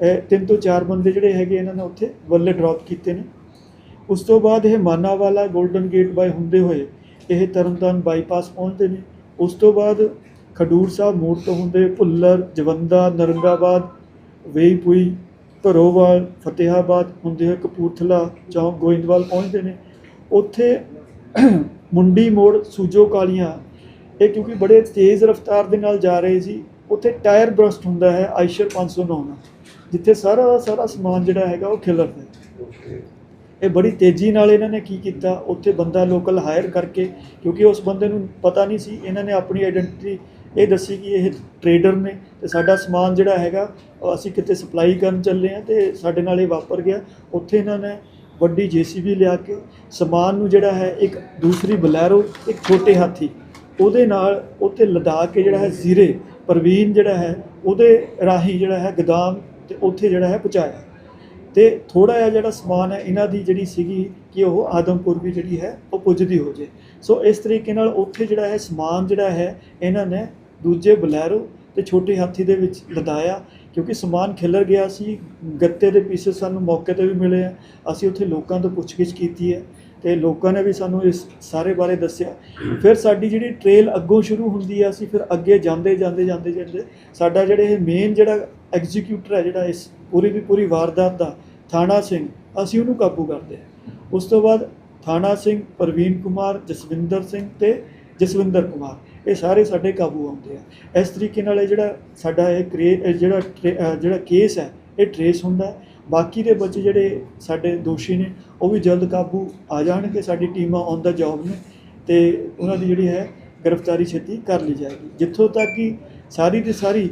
S1: ਇਹ ਤਿੰਨ ਤੋਂ ਚਾਰ ਬੰਦੇ ਜਿਹੜੇ ਹੈਗੇ, ਇਹਨਾਂ ਨੇ ਉੱਥੇ ਵੱਲੇ ਡ੍ਰੌਪ ਕੀਤੇ ਨੇ। ਉਸ ਤੋਂ ਬਾਅਦ ਇਹ ਮਾਨਾਵਾਲਾ 골ਡਨ ਗੇਟ ਬਾਈ ਹੁੰਦੇ ਹੋਏ ਇਹ ਤਰਨਤਾਰਨ ਬਾਈਪਾਸ ਪਹੁੰਚਦੇ ਨੇ। ਉਸ ਤੋਂ ਬਾਅਦ ਖਡੂਰ ਸਾਹਿਬ ਮੋੜ ਤੋਂ ਹੁੰਦੇ ਭੁੱਲਰ, ਜਵੰਦਾ, ਨਰੰਗਾਬਾਦ, ਵੇਈਪੁਈ, ਭਰੋਵਾਲ, ਫਤਿਹਾਬਾਦ ਹੁੰਦੇ ਹੋਏ ਕਪੂਰਥਲਾ, ਚੌਂਕ ਗੋਇੰਦਵਾਲ ਪਹੁੰਚਦੇ ਨੇ। ਉੱਥੇ ਮੁੰਡੀ ਮੋੜ, ਸੂਜੋ ਕਾਲੀਆਂ, ਇਹ ਕਿਉਂਕਿ ਬੜੇ ਤੇਜ਼ ਰਫ਼ਤਾਰ ਦੇ ਨਾਲ ਜਾ ਰਹੇ ਸੀ, ਉੱਥੇ ਟਾਇਰ ਬਰਸਟ ਹੁੰਦਾ ਹੈ, ਆਈਸ਼ਰ 509 ਨਾਲ, ਜਿੱਥੇ ਸਾਰਾ ਦਾ ਸਾਰਾ ਸਮਾਨ ਜਿਹੜਾ ਹੈਗਾ ਉਹ ਖਿਲਰਦਾ ਹੈ। ਇਹ ਬੜੀ ਤੇਜ਼ੀ ਨਾਲ ਇਹਨਾਂ ਨੇ ਕੀ ਕੀਤਾ? ਉੱਥੇ ਬੰਦਾ ਲੋਕਲ ਹਾਇਰ ਕਰਕੇ, ਕਿਉਂਕਿ ਉਸ ਬੰਦੇ ਨੂੰ ਪਤਾ ਨਹੀਂ ਸੀ, ਇਹਨਾਂ ਨੇ ਆਪਣੀ ਆਇਡੈਂਟੀਟੀ ਇਹ ਦੱਸੀ ਕਿ ਇਹ ਟਰੇਡਰ ਨੇ ਤੇ ਸਾਡਾ ਸਮਾਨ ਜਿਹੜਾ ਹੈਗਾ, ਅਸੀਂ ਕਿਤੇ ਸਪਲਾਈ ਕਰਨ ਚੱਲੇ ਆ ਤੇ ਸਾਡੇ ਨਾਲ ਇਹ ਵਾਪਰ ਗਿਆ। ਉੱਥੇ ਇਹਨਾਂ ਨੇ ਵੱਡੀ ਜੀਸੀਬੀ ਲਿਆ ਕੇ, ਸਮਾਨ ਨੂੰ ਜਿਹੜਾ ਹੈ ਇੱਕ ਦੂਸਰੀ ਬਲੈਰੋ, ਇੱਕ ਛੋਟੇ ਹਾਥੀ, ਉਹਦੇ ਨਾਲ ਉੱਥੇ ਲਦਾ ਕੇ ਜਿਹੜਾ ਹੈ ਜ਼ੀਰੇ, ਪ੍ਰਵੀਨ ਜਿਹੜਾ ਹੈ, ਉਹਦੇ ਰਾਹੀਂ ਜਿਹੜਾ ਹੈ ਗਦਾਮ ਤੇ ਉੱਥੇ ਜਿਹੜਾ ਹੈ ਪਹੁੰਚਾਇਆ। ਤੇ ਥੋੜਾ ਜਿਹਾ ਜਿਹੜਾ ਸਮਾਨ ਹੈ, ਇਹਨਾਂ ਦੀ ਜਿਹੜੀ ਸੀਗੀ ਕਿ ਉਹ ਆਦਮਪੁਰ ਵੀ ਜਿਹੜੀ ਹੈ, ਉਹ ਪੁੱਜਦੀ ਹੋ ਜੇ। ਸੋ ਇਸ ਤਰੀਕੇ ਨਾਲ ਉੱਥੇ ਜਿਹੜਾ ਹੈ, ਸਮਾਨ ਜਿਹੜਾ ਹੈ, ਇਹਨਾਂ ਨੇ ਦੂਜੇ ਬਲੈਰੋ ਤੇ ਛੋਟੇ ਹਾਥੀ ਦੇ ਵਿੱਚ ਲਦਾਇਆ ਕਿਉਂਕਿ ਸਮਾਨ ਖਿਲਰ ਗਿਆ ਸੀ, ਗੱਤੇ ਦੇ ਪੀਸਸ ਸਾਨੂੰ ਮੌਕੇ ਤੇ ਵੀ ਮਿਲੇ ਆ। ਅਸੀਂ ਉੱਥੇ ਲੋਕਾਂ ਤੋਂ ਪੁੱਛਗਿੱਛ ਕੀਤੀ ਹੈ। ਤੇ ਲੋਕਾਂ ਨੇ ਵੀ ਸਾਨੂੰ ਇਸ ਸਾਰੇ ਬਾਰੇ ਦੱਸਿਆ। ਫਿਰ ਸਾਡੀ ਜਿਹੜੀ ਟ੍ਰੇਲ ਅੱਗੋਂ ਸ਼ੁਰੂ ਹੁੰਦੀ ਆ, ਅਸੀਂ ਫਿਰ ਅੱਗੇ ਜਾਂਦੇ ਜਾਂਦੇ ਜਾਂਦੇ ਜਾਂਦੇ ਸਾਡਾ ਜਿਹੜੇ ਇਹ ਮੇਨ ਜਿਹੜਾ ਐਗਜ਼ੀਕਿਊਟਰ ਹੈ ਜਿਹੜਾ ਇਸ ਪੂਰੀ ਦੀ ਪੂਰੀ ਵਾਰਦਾਤ ਦਾ ਥਾਣਾ ਸਿੰਘ, ਅਸੀਂ ਉਹਨੂੰ ਕਾਬੂ ਕਰਦੇ ਹਾਂ। ਉਸ ਤੋਂ ਬਾਅਦ ਥਾਣਾ ਸਿੰਘ ਪ੍ਰਵੀਨ ਕੁਮਾਰ, ਜਸਵਿੰਦਰ ਸਿੰਘ ਤੇ ਜਸਵਿੰਦਰ ਕੁਮਾਰ, ਇਹ ਸਾਰੇ ਸਾਡੇ ਕਾਬੂ ਆਉਂਦੇ ਆ। ਇਸ ਤਰੀਕੇ ਨਾਲ ਇਹ ਜਿਹੜਾ ਸਾਡਾ ਇਹ ਕ੍ਰੇ ਜਿਹੜਾ ਟਰੇ- ਜਿਹੜਾ ਕੇਸ ਹੈ ਇਹ ਟਰੇਸ ਹੁੰਦਾ। ਹੈ। ਬਾਕੀ ਦੇ ਬੱਚੇ ਜਿਹੜੇ ਸਾਡੇ ਦੋਸ਼ੀ ਨੇ ਉਹ ਵੀ ਜਲਦ ਕਾਬੂ ਆ ਜਾਣਗੇ ਸਾਡੀ ਟੀਮਾਂ ਔਨ ਦਾ ਜੌਬ ਨੇ ਤੇ ਉਹਨਾਂ ਦੀ ਜਿਹੜੀ ਹੈ ਗ੍ਰਿਫਤਾਰੀ ਛੇਤੀ ਕਰ ਲਈ ਜਾਏਗੀ। ਜਿੱਥੋਂ ਤੱਕ ਕਿ ਸਾਰੀ ਦੀ ਸਾਰੀ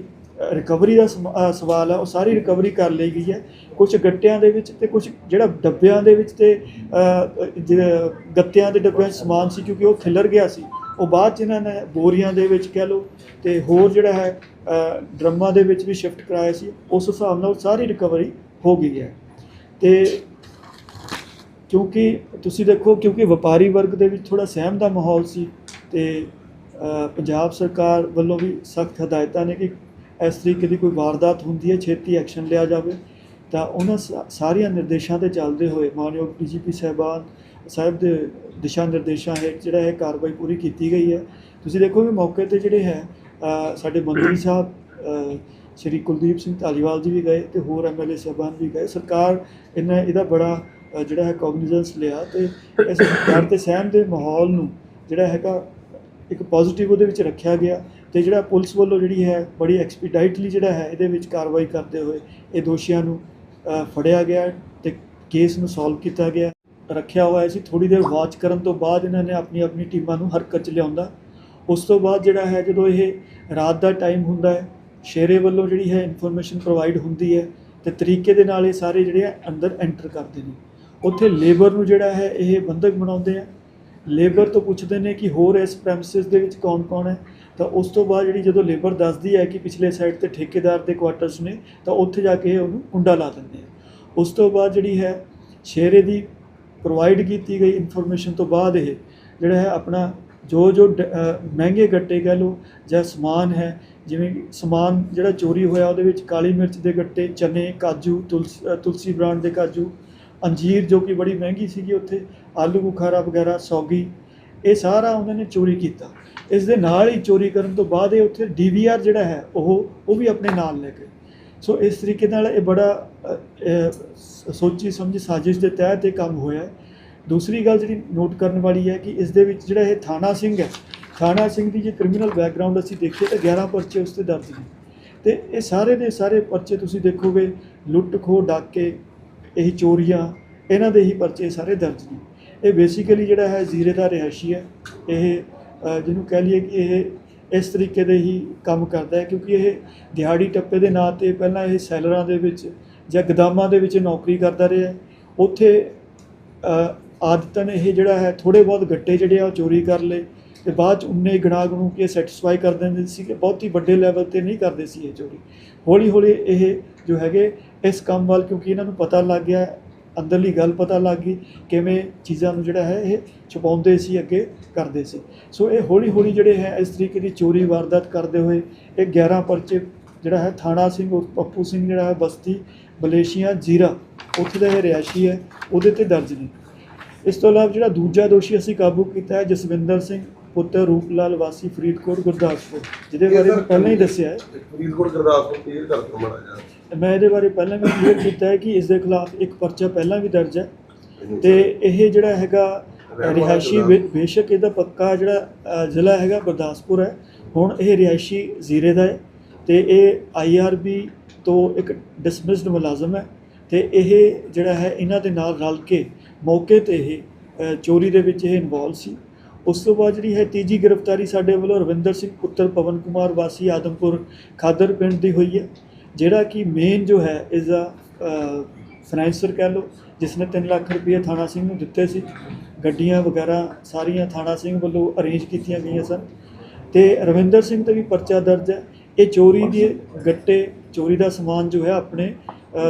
S1: ਰਿਕਵਰੀ ਦਾ ਸਮ- ਸਵਾਲ ਹੈ ਉਹ ਸਾਰੀ ਰਿਕਵਰੀ ਕਰ ਲਈ ਗਈ ਹੈ। ਕੁਝ ਗੱਟਿਆਂ ਦੇ ਵਿੱਚ ਤੇ ਕੁਝ ਜਿਹੜਾ ਡੱਬਿਆਂ ਦੇ ਵਿੱਚ ਤੇ ਅਹ, ਗੱਤਿਆਂ ਦੇ ਡੱਬਿਆਂ 'ਚ ਸਮਾਨ ਸੀ ਕਿਉਂਕਿ ਉਹ ਖਿਲਰ ਗਿਆ ਸੀ। ਉਹ ਬਾਅਦ 'ਚ ਇਹਨਾਂ ਨੇ ਬੋਰੀਆਂ ਦੇ ਵਿੱਚ ਕਹਿ ਲਓ ਤੇ ਹੋਰ ਜਿਹੜਾ ਹੈ ਡਰਮਾਂ ਦੇ ਵਿੱਚ ਵੀ ਸ਼ਿਫਟ ਕਰਾਇਆ ਸੀ। ਉਸ ਹਿਸਾਬ ਨਾਲ ਸਾਰੀ ਰਿਕਵਰੀ ਹੋ ਗਈ ਹੈ। ਤੇ ਕਿਉਂਕਿ ਤੁਸੀਂ ਦੇਖੋ, ਕਿਉਂਕਿ ਵਪਾਰੀ ਵਰਗ ਦੇ ਵਿੱਚ ਥੋੜਾ ਸਹਿਮ ਦਾ ਮਾਹੌਲ ਸੀ ਤੇ ਪੰਜਾਬ ਸਰਕਾਰ ਵੱਲੋਂ ਵੀ ਸਖਤ ਹਦਾਇਤਾਂ ਨੇ ਕਿ ਇਸ ਤਰੀਕੇ ਦੀ ਕੋਈ ਵਾਰਦਾਤ ਹੁੰਦੀ ਹੈ, ਛੇਤੀ ਐਕਸ਼ਨ ਲਿਆ ਜਾਵੇ। ਤਾਂ ਉਹਨਾਂ ਸਾ- ਸਾਰੀਆਂ ਨਿਰਦੇਸ਼ਾਂ ਤੇ ਚੱਲਦੇ ਹੋਏ ਮਾਨਯੋਗ ਡੀਜੀਪੀ ਸਾਹਿਬਾਨ ਸਾਹਿਬ ਦੇ ਦਿਸ਼ਾ ਨਿਰਦੇਸ਼ਾਂ ਹੇਠ ਜਿਹੜਾ ਇਹ ਕਾਰਵਾਈ ਪੂਰੀ ਕੀਤੀ ਗਈ ਹੈ। ਤੁਸੀਂ ਦੇਖੋ ਵੀ ਮੌਕੇ ਤੇ ਜਿਹੜੇ ਹੈ ਸਾਡੇ ਮੰਤਰੀ ਸਾਹਿਬ ਸ਼੍ਰੀ ਕੁਲਦੀਪ ਸਿੰਘ ਧਾਲੀਵਾਲ ਜੀ ਵੀ ਗਏ ਤੇ ਹੋਰ ਐਮਐਲਏ ਸਾਹਿਬਾਨ ਵੀ ਗਏ। ਸਰਕਾਰ ਇਹਨਾਂ ਇਹਦਾ ਬੜਾ ਜਿਹੜਾ ਹੈ ਕੋਗਨੀਜ਼ੈਂਸ ਲਿਆ ਤੇ ਇਸ ਡਰ ਤੇ ਸਹਿਮ ਦੇ ਮਾਹੌਲ ਨੂੰ ਜਿਹੜਾ ਹੈਗਾ ਇੱਕ ਪੋਜ਼ਿਟਿਵ ਉਹਦੇ ਵਿੱਚ ਰੱਖਿਆ ਗਿਆ ਤੇ ਜਿਹੜਾ ਪੁਲਿਸ ਵੱਲੋਂ ਜਿਹੜੀ ਹੈ ਬੜੀ ਐਕਸਪੀਡਾਈਟਲੀ ਜਿਹੜਾ ਹੈ ਇਹਦੇ ਵਿੱਚ ਕਾਰਵਾਈ ਕਰਦੇ ਹੋਏ ਇਹ ਦੋਸ਼ੀਆਂ ਨੂੰ ਫੜਿਆ ਗਿਆ ਤੇ ਕੇਸ ਨੂੰ ਸੋਲਵ ਕੀਤਾ ਗਿਆ। ਰੱਖਿਆ ਹੋਇਆ ਸੀ। ਥੋੜੀ ਦੇਰ ਵਾਚ ਕਰਨ ਤੋਂ ਬਾਅਦ ਇਹਨਾਂ ਨੇ ਆਪਣੀ ਆਪਣੀ ਟੀਮਾਂ ਨੂੰ ਹਰਕਤ 'ਚ ਲਿਆਉਂਦਾ। ਉਸ ਤੋਂ ਬਾਅਦ ਜਿਹੜਾ ਹੈ ਜਦੋਂ ਇਹ ਰਾਤ ਦਾ ਟਾਈਮ ਹੁੰਦਾ ਹੈ ਸ਼ੇਰੇ ਵੱਲੋਂ ਜਿਹੜੀ ਹੈ ਇਨਫੋਰਮੇਸ਼ਨ ਪ੍ਰੋਵਾਈਡ ਹੁੰਦੀ ਹੈ ਤੇ ਤਰੀਕੇ ਦੇ ਨਾਲ ਇਹ ਸਾਰੇ ਜਿਹੜੇ ਆ ਅੰਦਰ ਐਂਟਰ ਕਰਦੇ ਨੇ। ਉੱਥੇ ਲੇਬਰ ਨੂੰ ਜਿਹੜਾ ਹੈ ਇਹ ਬੰਧਕ ਬਣਾਉਂਦੇ ਆ। ਲੇਬਰ ਤੋਂ ਪੁੱਛਦੇ ਨੇ ਕਿ ਹੋਰ ਇਸ ਪ੍ਰੈਮਿਸਿਸ ਦੇ ਵਿੱਚ ਕੌਣ-ਕੌਣ ਹੈ। ਤਾਂ ਉਸ ਤੋਂ ਬਾਅਦ ਜਿਹੜੀ ਜਦੋਂ ਲੇਬਰ ਦੱਸਦੀ ਹੈ ਕਿ ਪਿਛਲੇ ਸਾਈਡ ਤੇ ਠੇਕੇਦਾਰ ਦੇ ਕੁਆਟਰਸ ਨੇ, ਤਾਂ ਉੱਥੇ ਜਾ ਕੇ ਇਹ ਉਹਨੂੰ ਕੁੰਡਾ ਲਾ ਦਿੰਦੇ ਆ। ਉਸ ਤੋਂ ਬਾਅਦ ਜਿਹੜੀ ਹੈ ਸ਼ੇਰੇ ਦੀ ਪ੍ਰੋਵਾਈਡ ਕੀਤੀ ਗਈ ਇਨਫੋਰਮੇਸ਼ਨ ਤੋਂ ਬਾਅਦ ਇਹ ਜਿਹੜਾ ਹੈ ਆਪਣਾ ਜੋ ਜੋ ਡ- ਮਹਿੰਗੇ ਗੱਟੇ ਕਹਿ ਲਓ ਜਾਂ ਸਮਾਨ ਹੈ ਜਿਵੇਂ ਸਮਾਨ ਜਿਹੜਾ ਚੋਰੀ ਹੋਇਆ ਉਹਦੇ ਵਿੱਚ ਕਾਲੀ ਮਿਰਚ ਦੇ ਗੱਟੇ, ਚਨੇ, ਕਾਜੂ, ਤੁਲਸੀ ਤੁਲਸੀ ਬ੍ਰਾਂਡ ਦੇ ਕਾਜੂ, ਅੰਜੀਰ ਜੋ ਕਿ ਬੜੀ ਮਹਿੰਗੀ ਸੀਗੀ ਉੱਥੇ, ਆਲੂ ਬੁਖਾਰਾ ਵਗੈਰਾ, ਸੌਗੀ, ਇਹ ਸਾਰਾ ਉਹਨਾਂ ਨੇ ਚੋਰੀ ਕੀਤਾ। ਇਸ ਦੇ ਨਾਲ ਹੀ ਚੋਰੀ ਕਰਨ ਤੋਂ ਬਾਅਦ ਇਹ ਉੱਥੇ ਡੀਵੀਆਰ ਜਿਹੜਾ ਹੈ, ਉਹ ਉਹ ਵੀ ਆਪਣੇ ਨਾਲ ਲੈ ਗਏ। ਸੋ ਇਸ ਤਰੀਕੇ ਨਾਲ ਇਹ ਬੜਾ ਸੋਚੀ ਸਮਝੀ ਸਾਜ਼ਿਸ਼ ਦੇ ਤਹਿਤ ਇਹ ਕੰਮ ਹੋਇਆ ਦੂਸਰੀ ਗੱਲ ਜਿਹੜੀ ਨੋਟ ਕਰਨ ਵਾਲੀ ਹੈ ਕਿ ਇਸ ਦੇ ਵਿੱਚ ਜਿਹੜਾ ਇਹ ਥਾਣਾ ਸਿੰਘ ਹੈ ਥਾਣਾ ਸਿੰਘ ਦੀ ਜੇ ਕ੍ਰਿਮੀਨਲ ਬੈਕਗ੍ਰਾਉਂਡ ਅਸੀਂ ਦੇਖੀਏ ਤਾਂ 11 ਪਰਚੇ ਉਸ ਤੇ ਦਰਜ ਨੇ। ਤੇ ਇਹ ਸਾਰੇ ਦੇ ਸਾਰੇ ਪਰਚੇ ਤੁਸੀਂ ਦੇਖੋਗੇ ਲੁੱਟ ਖੋਹ ਡਾਕੇ ਇਹ ਚੋਰੀਆਂ ਇਹਨਾਂ ਦੇ ਹੀ ਪਰਚੇ ਸਾਰੇ ਦਰਜ ਨੇ। ਇਹ ਬੇਸਿਕਲੀ ਜਿਹੜਾ ਹੈ ਜ਼ੀਰੇ ਦਾ ਰਿਹਾਇਸ਼ੀ ਹੈ। ਇਹ ਜਿਹਨੂੰ ਕਹਿ ਲਈਏ ਕਿ ਇਹ ਇਸ ਤਰੀਕੇ ਦੇ ਹੀ ਕੰਮ ਕਰਦਾ ਹੈ ਕਿਉਂਕਿ ਇਹ ਦਿਹਾੜੀ ਟੱਪੇ ਦੇ ਨਾਂ ਤੇ ਪਹਿਲਾਂ ਇਹ ਸੈਲਰਾਂ ਦੇ ਵਿੱਚ ਜਾਂ ਗਦਾਮਾਂ ਦੇ ਵਿੱਚ ਨੌਕਰੀ ਕਰਦਾ ਰਿਹਾ ਉੱਥੇ ਅ, ਆਦਤਨ ਇਹ ਜਿਹੜਾ ਹੈ ਥੋੜੇ ਬਹੁਤ ਗੱਟੇ ਜਿਹੜੇ ਆ ਉਹ ਚੋਰੀ ਕਰ ਲਏ। ਤੇ ਬਾਅਦ ਚ ਉਨੇ ਗਣਾ ਗਣੂ ਕੇ ਸੈਟੀਸਫਾਈ ਕਰ ਦਿੰਦੇ ਸੀ ਕਿ ਬਹੁਤ ਹੀ ਵੱਡੇ ਲੈਵਲ ਤੇ ਨਹੀਂ ਕਰਦੇ ਸੀ ਇਹ ਚੋਰੀ। ਹੌਲੀ ਹੌਲੀ ਇਹ ਜੋ ਹੈਗੇ, ਇਸ ਕੰਮ ਵੱਲ ਕਿਉਂਕਿ ਇਹਨਾਂ ਨੂੰ ਪਤਾ ਲੱਗ ਗਿਆ, ਅੰਦਰਲੀ ਗੱਲ ਪਤਾ ਲੱਗ ਗਈ ਕਿਵੇਂ ਚੀਜ਼ਾਂ ਨੂੰ ਜਿਹੜਾ ਹੈ ਇਹ ਛੁਪਾਉਂਦੇ ਸੀ, ਅੱਗੇ ਕਰਦੇ ਸੀ। ਸੋ ਇਹ ਹੌਲੀ ਹੌਲੀ ਜਿਹੜੇ ਹੈ, ਇਸ ਤਰੀਕੇ ਦੀ ਚੋਰੀ ਵਾਰਦਾਤ ਕਰਦੇ ਹੋਏ ਇਹ 11 ਪਰਚੇ ਜਿਹੜਾ ਹੈ, ਥਾਣਾ ਸਿੰਘ ਉਰਫ ਪੱਪੂ ਸਿੰਘ ਜਿਹੜਾ ਹੈ, ਬਸਤੀ ਮਲੇਸ਼ੀਆ ਜੀਰਾ, ਉੱਥੇ ਦਾ ਇਹ ਰਿਹਾਇਸ਼ੀ ਹੈ, ਉਹਦੇ ਤੇ ਦਰਜ ਨੇ। ਇਸ ਤੋਂ ਇਲਾਵਾ ਜਿਹੜਾ ਦੂਜਾ ਦੋਸ਼ੀ ਅਸੀਂ ਕਾਬੂ ਕੀਤਾ ਹੈ, ਜਸਵਿੰਦਰ ਸਿੰਘ। ਪੁੱਤਰ ਰੂਪਲਾਲ ਵਾਸੀ ਫਰੀਦਕੋਟ ਗੁਰਦਾਸਪੁਰ ਜਿਹਦੇ ਬਾਰੇ ਮੈਂ ਪਹਿਲਾਂ ਹੀ ਦੱਸਿਆ ਹੈ।
S2: ਫਰੀਦਕੋਟ ਗੁਰਦਾਸਪੁਰ ਕਲੀਅਰ ਕਰ ਦਿਓ ਮਾੜਾ ਜਿਹਾ।
S1: ਮੈਂ ਇਹਦੇ ਬਾਰੇ ਪਹਿਲਾਂ ਵੀ ਕਲੀਅਰ ਕੀਤਾ ਹੈ ਕਿ ਇਸ ਦੇ ਖਿਲਾਫ ਇੱਕ ਪਰਚਾ ਪਹਿਲਾਂ ਵੀ ਦਰਜ ਹੈ ਤੇ ਇਹ ਜਿਹੜਾ ਹੈਗਾ ਰਿਹਾਇਸ਼ੀ ਬੇਸ਼ੱਕ ਇਹਦਾ ਪੱਕਾ ਜਿਹੜਾ ਜ਼ਿਲ੍ਹਾ ਹੈਗਾ ਗੁਰਦਾਸਪੁਰ ਹੈ। ਹੁਣ ਇਹ ਰਿਹਾਇਸ਼ੀ ਜ਼ੀਰੇ ਦਾ ਹੈ ਤੇ ਇਹ ਆਈਆਰਬੀ ਤੋਂ ਇੱਕ ਡਿਸਮਿਸਡ ਮੁਲਾਜ਼ਮ ਹੈ ਤੇ ਇਹ ਜਿਹੜਾ ਹੈ ਇਹਨਾਂ ਦੇ ਨਾਲ ਰਲ ਕੇ ਮੌਕੇ ਤੇ ਇਹ ਚੋਰੀ ਦੇ ਵਿੱਚ ਇਹ ਇਨਵੋਲਵ ਸੀ। ਉਸ ਤੋਂ ਬਾਅਦ ਜਿਹੜੀ ਹੈ ਤੀਜੀ ਗ੍ਰਿਫਤਾਰੀ ਸਾਡੇ ਵੱਲੋਂ ਰਵਿੰਦਰ ਸਿੰਘ, ਪੁੱਤਰ ਪਵਨ ਕੁਮਾਰ, ਵਾਸੀ ਆਦਮਪੁਰ, ਖਾਦਰ ਪਿੰਡ ਦੀ ਹੋਈ ਹੈ। ਜਿਹੜਾ ਕਿ ਮੇਨ ਜੋ ਹੈ ਇਸ ਦਾ ਫਾਈਨੈਂਸਰ ਕਹਿ ਲਓ ਜਿਸ ਨੇ 3 ਲੱਖ ਰੁਪਏ ਥਾਣਾ ਸਿੰਘ ਨੂੰ ਦਿੱਤੇ ਸੀ। ਗੱਡੀਆਂ ਵਗੈਰਾ ਸਾਰੀਆਂ ਥਾਣਾ ਸਿੰਘ ਵੱਲੋਂ ਅਰੇਂਜ ਕੀਤੀਆਂ ਗਈਆਂ ਸਨ। ਤੇ ਰਵਿੰਦਰ ਸਿੰਘ ਤੇ ਵੀ ਪਰਚਾ ਦਰਜ ਹੈ। ਇਹ ਚੋਰੀ ਦੇ ਗੱਟੇ, ਚੋਰੀ ਦਾ ਸਮਾਨ ਜੋ ਹੈ, ਆਪਣੇ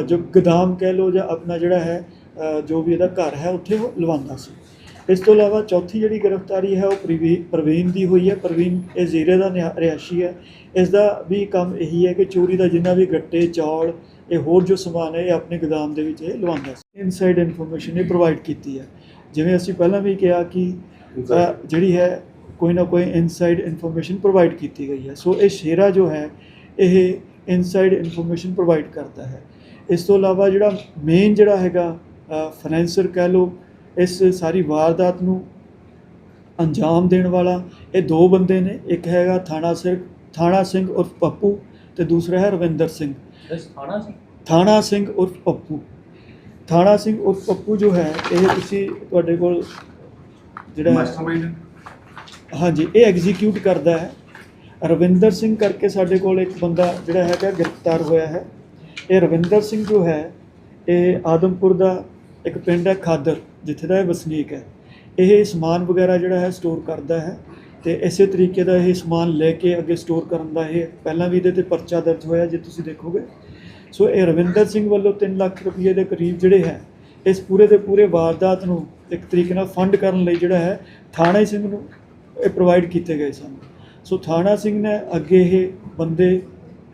S1: ਜੋ ਗਦਾਮ ਕਹਿ ਲਓ ਜਾਂ ਆਪਣਾ ਜਿਹੜਾ ਹੈ ਜੋ ਵੀ ਇਹਦਾ ਘਰ ਹੈ, ਉੱਥੇ ਉਹ ਲਵਾਉਂਦਾ ਸੀ। ਇਸ ਤੋਂ ਇਲਾਵਾ ਚੌਥੀ ਜਿਹੜੀ ਗ੍ਰਿਫਤਾਰੀ ਹੈ ਉਹ ਪ੍ਰਵੀ- ਪ੍ਰਵੀਨ ਦੀ ਹੋਈ ਹੈ। ਪ੍ਰਵੀਨ ਇਹ ਜ਼ੀਰੇ ਦਾ ਨਿਹਾ- ਰਿਹਾਇਸ਼ੀ ਹੈ। ਇਸ ਦਾ ਵੀ ਕੰਮ ਇਹੀ ਹੈ ਕਿ ਚੋਰੀ ਦਾ ਜਿੰਨਾ ਵੀ ਗੱਟੇ, ਚੌਲ, ਇਹ ਹੋਰ ਜੋ ਸਮਾਨ ਹੈ, ਇਹ ਆਪਣੇ ਗੋਦਾਮ ਦੇ ਵਿੱਚ ਇਹ ਲਵਾਉਂਦਾ ਸੀ। ਇਨਸਾਈਡ ਇਨਫੋਰਮੇਸ਼ਨ ਇਹ ਪ੍ਰੋਵਾਈਡ ਕੀਤੀ ਹੈ। ਜਿਵੇਂ ਅਸੀਂ ਪਹਿਲਾਂ ਵੀ ਕਿਹਾ ਕਿ ਜਿਹੜੀ ਹੈ ਕੋਈ ਨਾ ਕੋਈ ਇਨਸਾਈਡ ਇਨਫੋਰਮੇਸ਼ਨ ਪ੍ਰੋਵਾਈਡ ਕੀਤੀ ਗਈ ਹੈ। ਸੋ ਇਹ ਸ਼ੇਰਾ ਜੋ ਹੈ, ਇਹ ਇਨਸਾਈਡ ਇਨਫੋਰਮੇਸ਼ਨ ਪ੍ਰੋਵਾਈਡ ਕਰਦਾ ਹੈ। ਇਸ ਤੋਂ ਇਲਾਵਾ ਜਿਹੜਾ ਮੇਨ ਜਿਹੜਾ ਹੈਗਾ ਫਾਈਨੈਂਸਰ ਕਹਿ ਲਓ ਇਸ ਸਾਰੀ ਵਾਰਦਾਤ ਨੂੰ ਅੰਜਾਮ ਦੇਣ ਵਾਲਾ ਇਹ ਦੋ ਬੰਦੇ ਨੇ ਇੱਕ ਹੈਗਾ ਥਾਣਾ ਸਿੰਘ ਥਾਣਾ ਸਿੰਘ ਉਰਫ ਪੱਪੂ ਤੇ ਦੂਸਰਾ ਹੈ ਰਵਿੰਦਰ ਸਿੰਘ।
S4: ਥਾਣਾ ਸੀ?
S1: ਥਾਣਾ ਸਿੰਘ ਉਰਫ ਪੱਪੂ। ਥਾਣਾ ਸਿੰਘ ਉਰਫ ਪੱਪੂ ਜੋ ਹੈ ਇਹ ਤੁਸੀਂ ਤੁਹਾਡੇ ਕੋਲ ਜਿਹੜਾ ਹੈ-
S3: ਮਾਸਟਰਮਾਈਂਡ
S1: ਹਾਂਜੀ ਇਹ ਐਗਜ਼ੀਕਿਊਟ ਕਰਦਾ ਹੈ। ਰਵਿੰਦਰ ਸਿੰਘ ਕਰਕੇ ਸਾਡੇ ਕੋਲ ਇੱਕ ਬੰਦਾ ਜਿਹੜਾ ਹੈਗਾ ਗ੍ਰਿਫਤਾਰ ਹੋਇਆ ਹੈ। ਇਹ ਰਵਿੰਦਰ ਸਿੰਘ ਜੋ ਹੈ ਇਹ ਆਦਮਪੁਰ ਦਾ ਇੱਕ ਪਿੰਡ ਹੈ ਖਾਦਰ। ਜਿੱਥੇ ਦਾ ਇਹ ਵਸਨੀਕ ਹੈ। ਇਹ ਸਮਾਨ ਵਗੈਰਾ ਜਿਹੜਾ ਹੈ ਸਟੋਰ ਕਰਦਾ ਹੈ ਤੇ ਇਸੇ ਤਰੀਕੇ ਦਾ ਇਹ ਸਮਾਨ ਲੈ ਕੇ ਅੱਗੇ ਸਟੋਰ ਕਰਨ ਦਾ ਇਹ ਪਹਿਲਾਂ ਵੀ ਇਹਦੇ ਤੇ ਪਰਚਾ ਦਰਜ ਹੋਇਆ ਜੇ ਤੁਸੀਂ ਦੇਖੋਗੇ। ਸੋ ਇਹ ਰਵਿੰਦਰ ਸਿੰਘ ਵੱਲੋਂ 3 ਲੱਖ ਰੁਪਏ ਦੇ ਕਰੀਬ ਜਿਹੜੇ ਹੈ, ਇਸ ਪੂਰੇ ਦੇ ਪੂਰੇ ਵਾਰਦਾਤ ਨੂੰ ਇੱਕ ਤਰੀਕੇ ਨਾਲ ਫੰਡ ਕਰਨ ਲਈ ਜਿਹੜਾ ਹੈ, ਥਾਣਾ ਸਿੰਘ ਨੂੰ ਇਹ ਪ੍ਰੋਵਾਈਡ ਕੀਤੇ ਗਏ ਸਨ। ਸੋ ਥਾਣਾ ਸਿੰਘ ਨੇ ਅੱਗੇ ਇਹ ਬੰਦੇ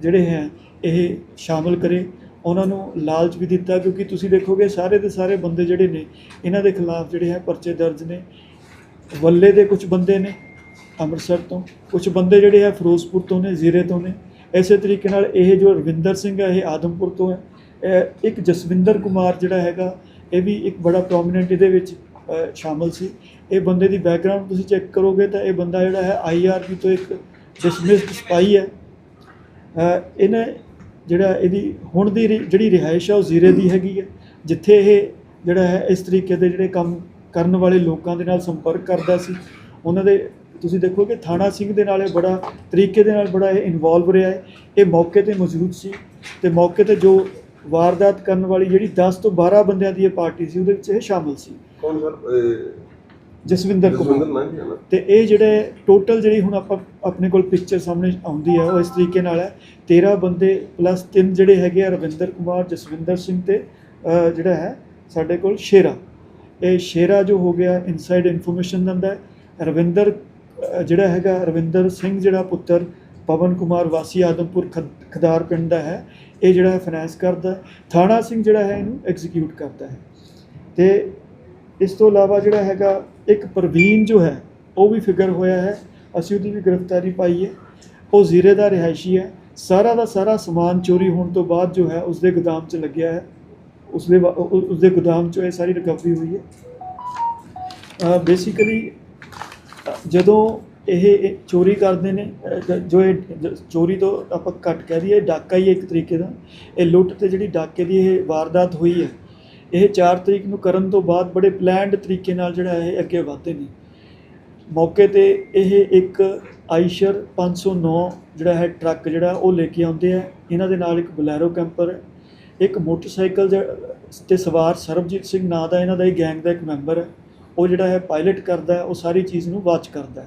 S1: ਜਿਹੜੇ ਹੈ, ਇਹ ਸ਼ਾਮਲ ਕਰੇ। ਉਹਨਾਂ ਨੂੰ ਲਾਲਚ ਵੀ ਦਿੱਤਾ ਕਿਉਂਕਿ ਤੁਸੀਂ ਦੇਖੋਗੇ ਸਾਰੇ ਦੇ ਸਾਰੇ ਬੰਦੇ ਜਿਹੜੇ ਨੇ ਇਹਨਾਂ ਦੇ ਖਿਲਾਫ ਜਿਹੜੇ ਹੈ ਪਰਚੇ ਦਰਜ ਨੇ। ਵੱਲੇ ਦੇ ਕੁਝ ਬੰਦੇ ਨੇ ਅੰਮ੍ਰਿਤਸਰ ਤੋਂ। ਕੁਝ ਬੰਦੇ ਜਿਹੜੇ ਹੈ ਫਿਰੋਜ਼ਪੁਰ ਤੋਂ ਨੇ ਜ਼ੀਰੇ ਤੋਂ ਨੇ। ਇਸੇ ਤਰੀਕੇ ਨਾਲ ਇਹ ਜੋ ਰਵਿੰਦਰ ਸਿੰਘ ਹੈ ਇਹ ਆਦਮਪੁਰ ਤੋਂ ਹੈ। ਇੱਕ ਜਸਵਿੰਦਰ ਕੁਮਾਰ ਜਿਹੜਾ ਹੈਗਾ ਇਹ ਵੀ ਇੱਕ ਬੜਾ ਪ੍ਰੋਮਿਨੈਂਟ ਇਹਦੇ ਵਿੱਚ ਅ, ਸ਼ਾਮਲ ਸੀ। ਇਹ ਬੰਦੇ ਦੀ ਬੈਕਗ੍ਰਾਉਂਡ ਤੁਸੀਂ ਚੈੱਕ ਕਰੋਗੇ ਤਾਂ ਇਹ ਬੰਦਾ ਜਿਹੜਾ ਹੈ ਆਈਆਰਪੀ ਤੋਂ ਇੱਕ ਡਿਸਮਿਸਡ ਸਪਾਈ ਹੈ। ਇਹਨੇ ਜਿਹੜਾ ਇਹਦੀ ਹੁਣ ਦੀ ਰਿ- ਜਿਹੜੀ ਰਿਹਾਇਸ਼ ਆ ਉਹ ਜ਼ੀਰੇ ਦੀ ਹੈਗੀ ਹੈ ਜਿੱਥੇ ਇਹ ਜਿਹੜਾ ਹੈ, ਇਸ ਤਰੀਕੇ ਦੇ ਜਿਹੜੇ ਕੰਮ ਕਰਨ ਵਾਲੇ ਲੋਕਾਂ ਦੇ ਨਾਲ ਸੰਪਰਕ ਕਰਦਾ ਸੀ। ਉਹਨਾਂ ਦੇ, ਤੁਸੀਂ ਦੇਖੋ ਕਿ ਥਾਣਾ ਸਿੰਘ ਦੇ ਨਾਲ ਇਹ ਬੜਾ ਤਰੀਕੇ ਦੇ ਨਾਲ ਬੜਾ ਇਹ ਇਨਵੋਲਵ ਰਿਹਾ ਹੈ। ਇਹ ਮੌਕੇ ਤੇ ਮੌਜੂਦ ਸੀ ਤੇ ਮੌਕੇ ਤੇ ਜੋ ਵਾਰਦਾਤ ਕਰਨ ਵਾਲੀ ਜਿਹੜੀ 10 ਤੋਂ 12 ਬੰਦਿਆਂ ਦੀ ਇਹ ਪਾਰਟੀ ਸੀ, ਉਹਦੇ ਵਿੱਚ ਇਹ ਸ਼ਾਮਲ ਸੀ।
S2: ਕੌਣ ਸਰ?
S1: ਜਸਵਿੰਦਰ
S2: ਜਸਵਿੰਦਰ
S1: ਕੁਮਾਰ ਤੇ ਇਹ ਜਿਹੜੇ ਟੋਟਲ ਜਿਹੜੀ ਹੁਣ ਆਪਾਂ ਆਪਣੇ ਕੋਲ ਪਿਕਚਰ ਸਾਹਮਣੇ ਆਉਂਦੀ ਹੈ ਉਹ ਇਸ ਤਰੀਕੇ ਨਾਲ ਹੈ। 13 ਬੰਦੇ ਪਲੱਸ 3 ਜਿਹੜੇ ਹੈਗੇ ਆ ਰਵਿੰਦਰ ਕੁਮਾਰ ਜਸਵਿੰਦਰ ਸਿੰਘ ਤੇ ਜਿਹੜਾ ਹੈ ਸਾਡੇ ਕੋਲ ਸ਼ੇਰਾ। ਇਹ ਸ਼ੇਰਾ ਜੋ ਹੋ ਗਿਆ ਇਨਸਾਈਡ ਇਨਫੋਰਮੇਸ਼ਨ ਦਿੰਦਾ ਹੈ। ਰਵਿੰਦਰ ਜਿਹੜਾ ਹੈਗਾ ਰਵਿੰਦਰ ਸਿੰਘ ਜਿਹੜਾ ਪੁੱਤਰ ਪਵਨ ਕੁਮਾਰ ਵਾਸੀ ਆਦਮਪੁਰ ਖਦ- ਖਦਾਰ ਪਿੰਡ ਦਾ ਹੈ। ਇਹ ਜਿਹੜਾ ਹੈ ਫਾਈਨੈਂਸ ਕਰਦਾ। ਥਾਣਾ ਸਿੰਘ ਜਿਹੜਾ ਹੈ ਇਹਨੂੰ ਐਗਜ਼ੀਕਿਊਟ ਕਰਦਾ ਹੈ। ਤੇ ਇਸ ਤੋਂ ਇਲਾਵਾ ਜਿਹੜਾ ਹੈਗਾ, ਇੱਕ ਪ੍ਰਵੀਨ ਜੋ ਹੈ, ਉਹ ਵੀ ਫਿਗਰ ਹੋਇਆ ਹੈ। ਅਸੀਂ ਉਹਦੀ ਵੀ ਗ੍ਰਿਫਤਾਰੀ ਪਾਈ ਹੈ। ਉਹ ਜ਼ੀਰੇ ਦਾ ਰਿਹਾਇਸ਼ੀ ਹੈ। ਸਾਰਾ ਦਾ ਸਾਰਾ ਸਮਾਨ ਚੋਰੀ ਹੋਣ ਤੋਂ ਬਾਅਦ ਜੋ ਹੈ, ਉਸਦੇ ਗੋਦਾਮ 'ਚ ਲੱਗਿਆ ਹੈ। ਉਸਦੇ ਵਾ- ਉਹ- ਉਹ- ਉਸਦੇ ਗੋਦਾਮ 'ਚੋਂ ਇਹ ਸਾਰੀ ਰਿਕਵਰੀ ਹੋਈ ਹੈ। ਬੇਸਿਕਲੀ, ਜਦੋਂ ਇਹ ਚੋਰੀ ਕਰਦੇ ਨੇ ਜੋ ਇਹ ਚੋਰੀ ਤੋਂ ਆਪਾਂ ਘੱਟ ਕਹਿ ਦਈਏ ਡਾਕਾ ਹੀ ਹੈ ਇੱਕ ਤਰੀਕੇ ਦਾ। ਇਹ ਲੁੱਟ ਤੇ ਜਿਹੜੀ ਡਾਕੇ ਦੀ ਇਹ ਵਾਰਦਾਤ ਹੋਈ ਹੈ ਇਹ 4 ਤਰੀਕ ਨੂੰ ਕਰਨ ਤੋਂ ਬਾਅਦ ਬੜੇ ਪਲਾਨਡ ਤਰੀਕੇ ਨਾਲ ਜਿਹੜਾ ਇਹ ਅੱਗੇ ਵਧਦੇ ਨੇ। ਮੌਕੇ ਤੇ ਇਹ ਇੱਕ ਆਈਸ਼ਰ 509 ਜਿਹੜਾ ਹੈ ਟਰੱਕ ਜਿਹੜਾ ਉਹ ਲੈ ਕੇ ਆਉਂਦੇ ਆ। ਇਹਨਾਂ ਦੇ ਨਾਲ ਇੱਕ ਬਲੈਰੋ ਕੈਂਪਰ ਹੈ ਇੱਕ ਮੋਟਰਸਾਈਕਲ ਜ- ਤੇ ਸਵਾਰ ਸਰਬਜੀਤ ਸਿੰਘ ਨਾਂ ਦਾ ਇਹਨਾਂ ਦਾ ਇਹ ਗੈਂਗ ਦਾ ਇੱਕ ਮੈਂਬਰ ਹੈ। ਉਹ ਜਿਹੜਾ ਹੈ ਪਾਇਲਟ ਕਰਦਾ ਉਹ ਸਾਰੀ ਚੀਜ਼ ਨੂੰ ਵਾਚ ਕਰਦਾ